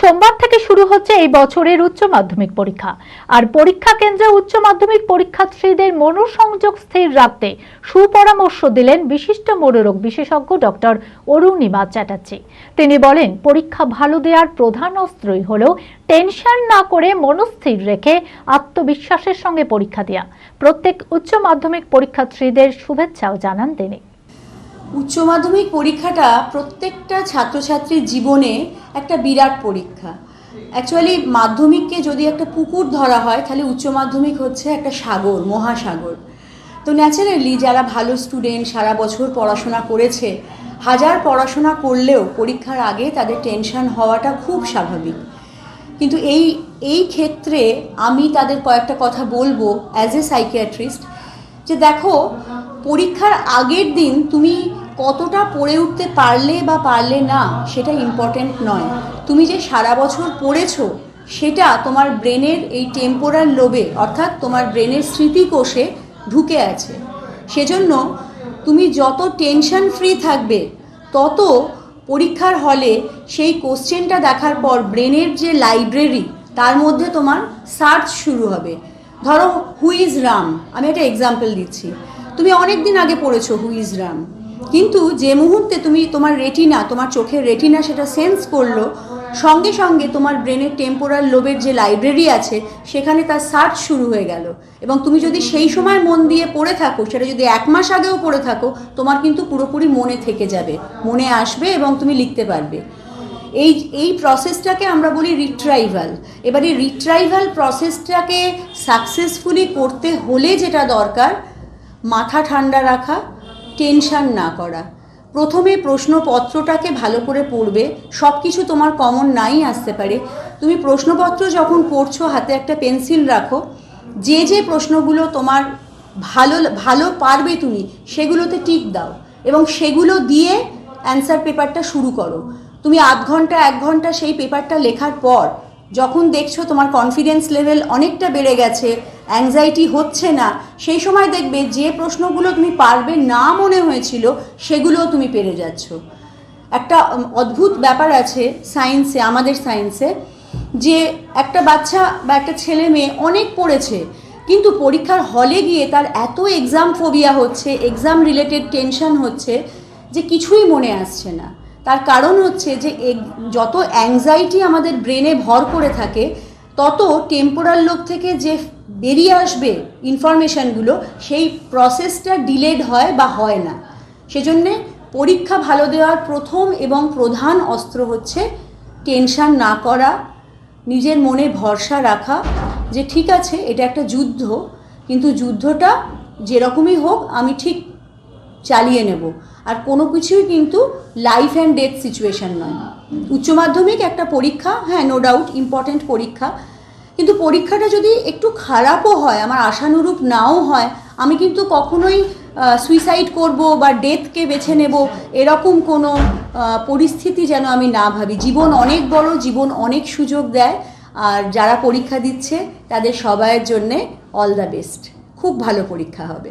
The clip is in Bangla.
সোমবার থেকে শুরু হচ্ছে এই বছরের উচ্চ মাধ্যমিক পরীক্ষা। আর পরীক্ষা কেন্দ্রে উচ্চ মাধ্যমিক পরীক্ষার্থীদের মনোসংযোগ স্থির রাখতে সুপরামর্শ দিলেন বিশিষ্ট মনোরোগ বিশেষজ্ঞ ডক্টর অরুণিমা চ্যাটার্জি। তিনি বলেন, পরীক্ষা ভালো দেওয়ার প্রধান অস্ত্রই হল টেনশন না করে মনস্থির রেখে আত্মবিশ্বাসের সঙ্গে পরীক্ষা দেওয়া প্রত্যেক উচ্চ মাধ্যমিক পরীক্ষার্থীদের শুভেচ্ছাও জানান তিনি। উচ্চ মাধ্যমিক পরীক্ষাটা প্রত্যেকটা ছাত্রছাত্রীর জীবনে একটা বিরাট পরীক্ষা। অ্যাকচুয়ালি মাধ্যমিককে যদি একটা পুকুর ধরা হয়, তাহলে উচ্চ মাধ্যমিক হচ্ছে একটা সাগর, মহাসাগর। তো ন্যাচারালি যারা ভালো স্টুডেন্ট সারা বছর পড়াশোনা করেছে, হাজার পড়াশোনা করলেও পরীক্ষার আগে তাদের টেনশন হওয়াটা খুব স্বাভাবিক। কিন্তু এই এই ক্ষেত্রে আমি তাদের কয়েকটা কথা বলব অ্যাজ এ সাইকিয়াট্রিস্ট যে দেখো পরীক্ষার আগের দিন তুমি কতটা পড়ে উঠতে পারলে বা পারলে না, সেটা ইম্পর্টেন্ট নয়। তুমি যে সারা বছর পড়েছো, সেটা তোমার ব্রেনের এই টেম্পোরাল লোবে অর্থাৎ তোমার ব্রেনের স্মৃতিকোষে ঢুকে আছে। সেজন্য তুমি যত টেনশন ফ্রি থাকবে, তত পরীক্ষার হলে সেই কোশ্চেনটা দেখার পর ব্রেনের যে লাইব্রেরি তার মধ্যে তোমার সার্চ শুরু হবে। ধরো হু ইজ রাম আমি একটা এক্সাম্পল দিচ্ছি। তুমি অনেক দিন আগে পড়েছো হু ইজ রাম কিন্তু যে মুহূর্তে তুমি তোমার রেটিনা তোমার চোখের রেটিনা সেটা সেন্স করল, সঙ্গে সঙ্গে তোমার ব্রেনের টেম্পোরাল লোবের যে লাইব্রেরি আছে, সেখানে তার সার্চ শুরু হয়ে গেল। এবং তুমি যদি সেই সময় মন দিয়ে পড়ে থাকো, সেটা যদি এক মাস আগেও পড়ে থাকো, তোমার কিন্তু পুরোপুরি মনে থেকে যাবে, মনে আসবে এবং তুমি লিখতে পারবে। এই এই প্রসেসটাকে আমরা বলি রিট্রাইভাল এবারে রিট্রাইভাল প্রসেসটাকে সাকসেসফুলি করতে হলে যেটা দরকার মাথা ঠান্ডা রাখা, টেনশান না করা। প্রথমে প্রশ্নপত্রটাকে ভালো করে পড়বে। সব কিছু তোমার কমন নাই আসতে পারে। তুমি প্রশ্নপত্র যখন পড়ছো, হাতে একটা পেন্সিল রাখো। যে যে প্রশ্নগুলো তোমার ভালো ভালো পারবে তুমি, সেগুলোতে টিক দাও এবং সেগুলো দিয়ে অ্যান্সার পেপারটা শুরু করো। তুমি আধ ঘণ্টা, এক ঘণ্টা সেই পেপারটা লেখার পর যখন দেখছ তোমার কনফিডেন্স লেভেল অনেকটা বেড়ে গেছে অ্যাংজাইটি হচ্ছে না, সেই সময় দেখবে যে প্রশ্নগুলো তুমি পারবে না মনে হয়েছিল, সেগুলোও তুমি পেরে যাচ্ছ। একটা অদ্ভুত ব্যাপার আছে সায়েন্সে আমাদের সায়েন্সে যে একটা বাচ্চা বা একটা ছেলে মেয়ে অনেক পড়েছে, কিন্তু পরীক্ষার হলে গিয়ে তার এত এক্সাম ফোবিয়া হচ্ছে এক্সাম রিলেটেড টেনশন হচ্ছে, যে কিছুই মনে আসছে না। তার কারণ হচ্ছে যে যত অ্যাংজাইটি আমাদের ব্রেনে ভর করে থাকে, তত টেম্পোরাল লোক থেকে যে বেরিয়ে আসবে ইনফরমেশানগুলো সেই প্রসেসটা ডিলেড হয় বা হয় না। সেজন্যে পরীক্ষা ভালো দেওয়ার প্রথম এবং প্রধান অস্ত্র হচ্ছে টেনশান না করা, নিজের মনে ভরসা রাখা, যে ঠিক আছে, এটা একটা যুদ্ধ, কিন্তু যুদ্ধটা যেরকমই হোক, আমি ঠিক চালিয়ে নেব। আর কোনো কিছুই কিন্তু লাইফ অ্যান্ড ডেথ সিচুয়েশন নয়। উচ্চ মাধ্যমিক একটা পরীক্ষা হ্যাঁ নো ডাউট ইম্পর্ট্যান্ট পরীক্ষা। কিন্তু পরীক্ষাটা যদি একটু খারাপও হয়, আমার আশানুরূপ নাও হয়, আমি কিন্তু কখনোই সুইসাইড করব বা ডেথকে বেছে নেব এরকম কোনো পরিস্থিতি যেন আমি না ভাবি। জীবন অনেক বড়, জীবন অনেক সুযোগ দেয়। আর যারা পরীক্ষা দিচ্ছে, তাদের সবাইয়ের জন্যে অল দ্য বেস্ট খুব ভালো পরীক্ষা হবে।